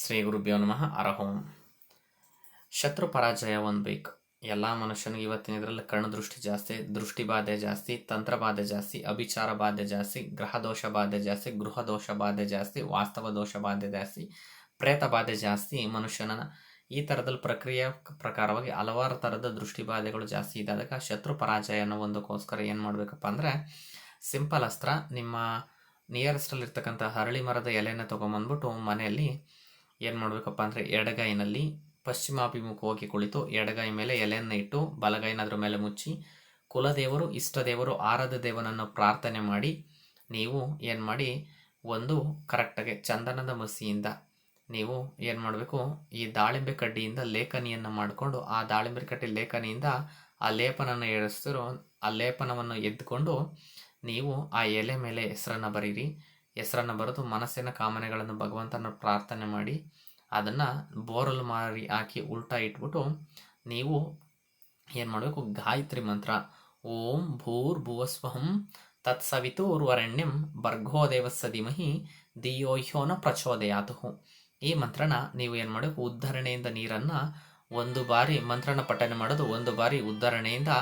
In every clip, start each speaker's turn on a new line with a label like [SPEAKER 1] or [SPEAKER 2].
[SPEAKER 1] ಶ್ರೀ ಗುರುಭ್ಯೋ ನಮಃ ಅರಹೋಂ ಶತ್ರು ಪರಾಜಯ ಒಂದು ಬೇಕು. ಎಲ್ಲ ಮನುಷ್ಯನಿಗೆ ಇವತ್ತಿನ ಇದರಲ್ಲಿ ಕರ್ಣದೃಷ್ಟಿ ಜಾಸ್ತಿ ದೃಷ್ಟಿ ಬಾಧೆ ಜಾಸ್ತಿ ತಂತ್ರ ಬಾಧೆ ಜಾಸ್ತಿ ಅಭಿಚಾರ ಬಾಧೆ ಜಾಸ್ತಿ ಗ್ರಹ ದೋಷ ಬಾಧೆ ಜಾಸ್ತಿ ಗೃಹ ದೋಷ ಬಾಧೆ ಜಾಸ್ತಿ ವಾಸ್ತವ ದೋಷ ಬಾಧೆ ಜಾಸ್ತಿ ಪ್ರೇತ ಬಾಧೆ ಜಾಸ್ತಿ, ಮನುಷ್ಯನ ಈ ಥರದಲ್ಲಿ ಪ್ರಕ್ರಿಯೆ ಪ್ರಕಾರವಾಗಿ ಹಲವಾರು ಥರದ ದೃಷ್ಟಿ ಬಾಧೆಗಳು ಜಾಸ್ತಿ ಇದ್ದಾಗ ಶತ್ರು ಪರಾಜಯ ಅನ್ನೋ ಒಂದಕ್ಕೋಸ್ಕರ ಏನು ಮಾಡಬೇಕಪ್ಪ ಅಂದರೆ, ಸಿಂಪಲ್ ಅಸ್ತ್ರ, ನಿಮ್ಮ ನಿಯರೆಸ್ಟಲ್ಲಿರ್ತಕ್ಕಂಥ ಹರಳಿ ಮರದ ಎಲೆನ ತೊಗೊಂಬಂದ್ಬಿಟ್ಟು ಮನೆಯಲ್ಲಿ ಏನು ಮಾಡಬೇಕಪ್ಪ ಅಂದರೆ ಎಡಗೈನಲ್ಲಿ ಪಶ್ಚಿಮಾಭಿಮುಖವಾಗಿ ಕುಳಿತು ಎಡಗೈ ಮೇಲೆ ಎಲೆಯನ್ನು ಇಟ್ಟು ಬಲಗೈನ ಅದರ ಮೇಲೆ ಮುಚ್ಚಿ ಕುಲದೇವರು, ಇಷ್ಟದೇವರು ಆರಾಧ ದೇವನನ್ನು ಪ್ರಾರ್ಥನೆ ಮಾಡಿ ನೀವು ಏನು ಮಾಡಿ ಒಂದು ಕರೆಕ್ಟಾಗಿ ಚಂದನದ ಮಸಿಯಿಂದ ನೀವು ಏನು ಮಾಡಬೇಕು ಈ ದಾಳಿಂಬೆ ಕಡ್ಡಿಯಿಂದ ಲೇಖನಿಯನ್ನು ಮಾಡಿಕೊಂಡು ಆ ದಾಳಿಂಬೆ ಕಡ್ಡಿ ಲೇಖನಿಯಿಂದ ಆ ಲೇಪನನ್ನು ಏರಿಸಿದ್ರು ಆ ಲೇಪನವನ್ನು ಎದ್ದುಕೊಂಡು ನೀವು ಆ ಎಲೆ ಮೇಲೆ ಹೆಸರನ್ನು ಬರೀರಿ. ಹೆಸರನ್ನು ಬರೆದು ಮನಸ್ಸಿನ ಕಾಮನೆಗಳನ್ನು ಭಗವಂತನ ಪ್ರಾರ್ಥನೆ ಮಾಡಿ ಅದನ್ನು ಬೋರಲ್ ಮಾರಿ ಹಾಕಿ ಉಲ್ಟಾ ಇಟ್ಬಿಟ್ಟು ನೀವು ಏನು ಮಾಡಬೇಕು? ಗಾಯತ್ರಿ ಮಂತ್ರ. ಓಂ ಭೂರ್ ಭುವಸ್ವಹಂ ತತ್ಸವಿತುರ್ವರಣ್ಯಂ ಭರ್ಗೋ ದೇವಸ್ಸ ಧಿಮಹಿ ದಿಯೋಹ್ಯೋನ ಪ್ರಚೋದಯಾತು ಈ ಮಂತ್ರನ ನೀವು ಏನು ಮಾಡಬೇಕು? ಉದ್ಧರಣೆಯಿಂದ ನೀರನ್ನು ಒಂದು ಬಾರಿ ಮಂತ್ರನ ಪಠನೆ ಮಾಡೋದು ಒಂದು ಬಾರಿ ಉದ್ಧರಣೆಯಿಂದ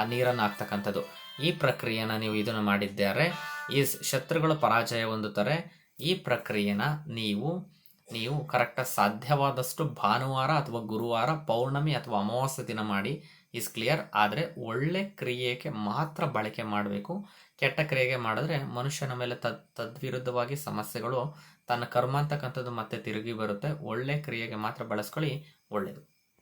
[SPEAKER 1] ಆ ನೀರನ್ನು ಹಾಕ್ತಕ್ಕಂಥದ್ದು. ಈ ಪ್ರಕ್ರಿಯೆನ ನೀವು ಇದನ್ನು ಮಾಡಿದ್ದಾರೆ. ಈ ಶತ್ರುಗಳು ಪರಾಜಯ ಹೊಂದುತ್ತಾರೆ. ಈ ಪ್ರಕ್ರಿಯೆನ ನೀವು ನೀವು ಕರೆಕ್ಟಾಗಿ ಸಾಧ್ಯವಾದಷ್ಟು ಭಾನುವಾರ ಅಥವಾ ಗುರುವಾರ ಪೌರ್ಣಮಿ ಅಥವಾ ಅಮಾವಾಸ್ಯ ದಿನ ಮಾಡಿ ಇಸ್ ಕ್ಲಿಯರ್ ಆದರೆ ಒಳ್ಳೆ ಕ್ರಿಯೆಗೆ ಮಾತ್ರ ಬಳಕೆ ಮಾಡಬೇಕು. ಕೆಟ್ಟ ಕ್ರಿಯೆಗೆ ಮಾಡಿದ್ರೆ ಮನುಷ್ಯನ ಮೇಲೆ ತದ್, ತದ್ವಿರುದ್ಧವಾಗಿ ಸಮಸ್ಯೆಗಳು, ತನ್ನ ಕರ್ಮ ಅಂತಕ್ಕಂಥದ್ದು ಮತ್ತೆ ತಿರುಗಿ ಬರುತ್ತೆ. ಒಳ್ಳೆ ಕ್ರಿಯೆಗೆ ಮಾತ್ರ ಬಳಸ್ಕೊಳ್ಳಿ ಒಳ್ಳೆಯದು